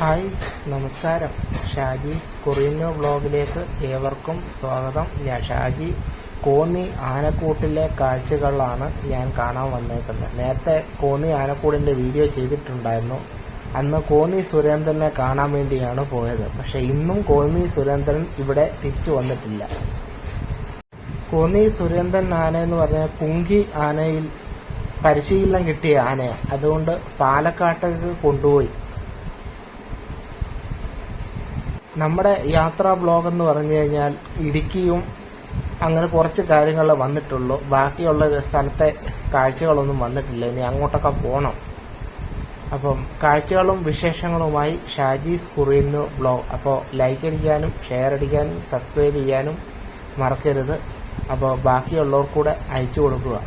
Hi നമസ്കാരം. ഷാജീസ് കൊറിയന്നോ ബ്ലോഗിലേക്ക് ഏവർക്കും സ്വാഗതം. ഞാൻ ഷാജി. കോന്നി ആനക്കൂട്ടിലെ കാഴ്ചകളാണ് ഞാൻ കാണാൻ വന്നേക്കുന്നത്. നേരത്തെ കോന്നി ആനക്കൂടിന്റെ വീഡിയോ ചെയ്തിട്ടുണ്ടായിരുന്നു. അന്ന് കോന്നി സുരേന്ദ്രനെ കാണാൻ വേണ്ടിയാണ് പോയത്. പക്ഷെ ഇന്നും കോന്നി സുരേന്ദ്രൻ ഇവിടെ തിരിച്ചു വന്നിട്ടില്ല. കോന്നി സുരേന്ദ്രൻ ആന എന്ന് പറഞ്ഞാൽ കുങ്കി ആനയിൽ പരിശീലനം കിട്ടിയ ആനയാണ്. അതുകൊണ്ട് പാലക്കാട്ടേക്ക് കൊണ്ടുപോയി. നമ്മുടെ യാത്രാ ബ്ലോഗ് എന്ന് പറഞ്ഞു കഴിഞ്ഞാൽ ഇടുക്കിയും അങ്ങനെ കുറച്ച് കാര്യങ്ങൾ വന്നിട്ടുള്ളൂ. ബാക്കിയുള്ള സ്ഥലത്തെ കാഴ്ചകളൊന്നും വന്നിട്ടില്ല. ഇനി അങ്ങോട്ടൊക്കെ പോകണം അപ്പം കാഴ്ചകളും വിശേഷങ്ങളുമായി ഷാജീസ് കുറിയുന്നു ബ്ലോഗ്. അപ്പോൾ ലൈക്ക് അടിക്കാനും ഷെയർ അടിക്കാനും സബ്സ്ക്രൈബ് ചെയ്യാനും മറക്കരുത്. അപ്പോൾ ബാക്കിയുള്ളവർക്കൂടെ അയച്ചു കൊടുക്കുക.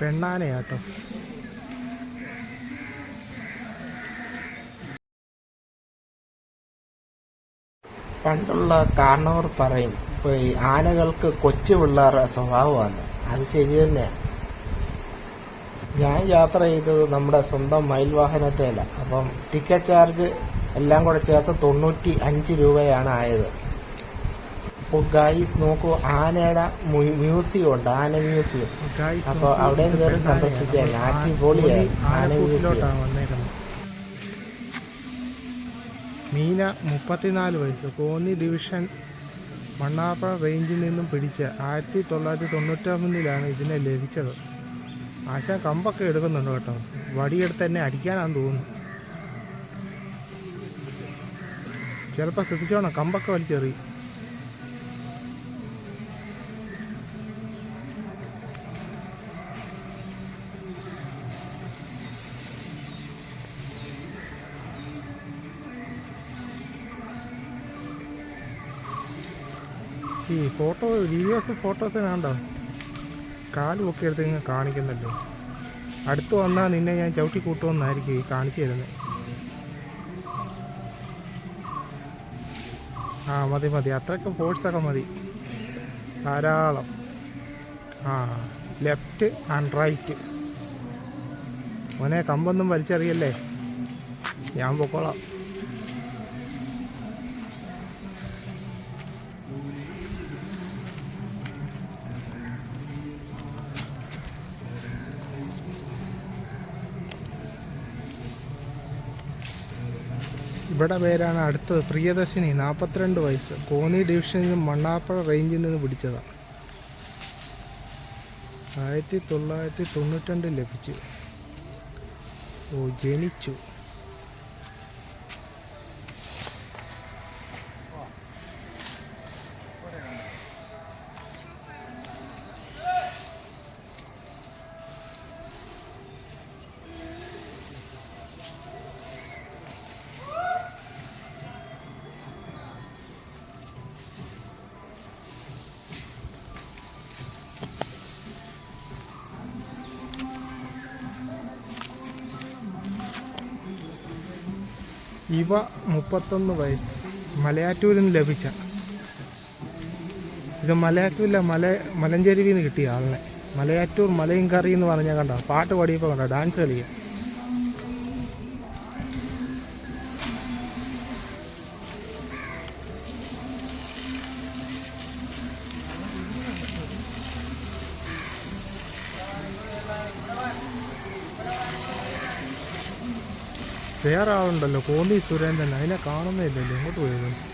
പെണ്ണാനയാട്ടോ. പണ്ടുള്ള കാരണവർ പറയും ഇപ്പൊ ഈ ആനകൾക്ക് കൊച്ചു പിള്ളേരുടെ സ്വഭാവമാണ്. അത് ശരി തന്നെയാണ് ഞാൻ യാത്ര ചെയ്തത് നമ്മുടെ സ്വന്തം മയിൽ വാഹനത്തിലല്ല അപ്പം ടിക്കറ്റ് ചാർജ് എല്ലാം കൂടെ ചേർത്ത് തൊണ്ണൂറ്റി അഞ്ച് രൂപയാണ് ആയത്. അപ്പോൾ ഗായ്സ് നോക്കൂ ആനയുടെ മ്യൂ- മ്യൂസിയം ഉണ്ട് ആന മ്യൂസിയം അപ്പൊ അവിടെയും കയറി സന്ദർശിച്ചാൽ അടിപൊളിയായി. ആന മ്യൂസിയം മീന മുപ്പത്തിനാല് വയസ്സ്. കോന്നി ഡിവിഷൻ മണ്ണാപ്പുഴ റേഞ്ചിൽ നിന്നും പിടിച്ച് ആയിരത്തി തൊള്ളായിരത്തി തൊണ്ണൂറ്റൊന്നിലാണ് ഇതിനെ ലഭിച്ചത്. ആശ കമ്പൊക്കെ എടുക്കുന്നുണ്ട് കേട്ടോ. വടിയെടുത്ത് തന്നെ അടിക്കാനാന്ന് തോന്നുന്നു. ചിലപ്പോൾ ശ്രദ്ധിച്ചോണം കമ്പൊക്കെ വലിച്ചെറിയും ഈ ഫോട്ടോ വീഡിയോസ് ഫോട്ടോസ് വേണ്ടോ. കാൽ പൊക്കി എടുത്ത് ഇങ്ങനെ കാണിക്കുന്നല്ലോ അടുത്ത് വന്നാൽ നിന്നെ ഞാൻ ചവിട്ടി കൂട്ടുമെന്നായിരിക്കും ഈ കാണിച്ചു തരുന്നത് ആ മതി മതി. അത്രയ്ക്ക് ഫോഴ്സൊക്കെ മതി. ധാരാളം. ആ ലെഫ്റ്റ് ആൻഡ് റൈറ്റ് മോനെ കമ്പൊന്നും വലിച്ചെറിയല്ലേ? ഞാൻ പൊക്കോളാം. ഇവിടെ പേരാണ് അടുത്തത്. പ്രിയദർശിനി നാൽപ്പത്തിരണ്ട് വയസ്സ്. കോന്നി ഡിവിഷനിൽ നിന്ന് മണ്ണാപ്പുഴ റേഞ്ചിൽ നിന്ന് പിടിച്ചതാണ് ആയിരത്തി തൊള്ളായിരത്തി തൊണ്ണൂറ്റിരണ്ടിൽ ലഭിച്ചു. ഓ ജനിച്ചു. ഇവ മുപ്പത്തൊന്ന് വയസ്സ്. മലയാറ്റൂരിൽ നിന്ന് ലഭിച്ച. ഇത് മലയാറ്റൂരിലെ മല മലഞ്ചെരുവിൽ നിന്ന് കിട്ടിയ ആളിനെ. മലയാറ്റൂർ മലയും കറി എന്ന് പറഞ്ഞാൽ കണ്ടോ പാട്ട് പാടിയപ്പോൾ കണ്ടോ ഡാൻസ് കളിക്കുക വേറെ ആളുണ്ടല്ലോ കോന്നി സുരേന്ദ്രൻ. അതിനെ കാണുന്നില്ലല്ലോ എങ്ങോട്ട് പോയത്?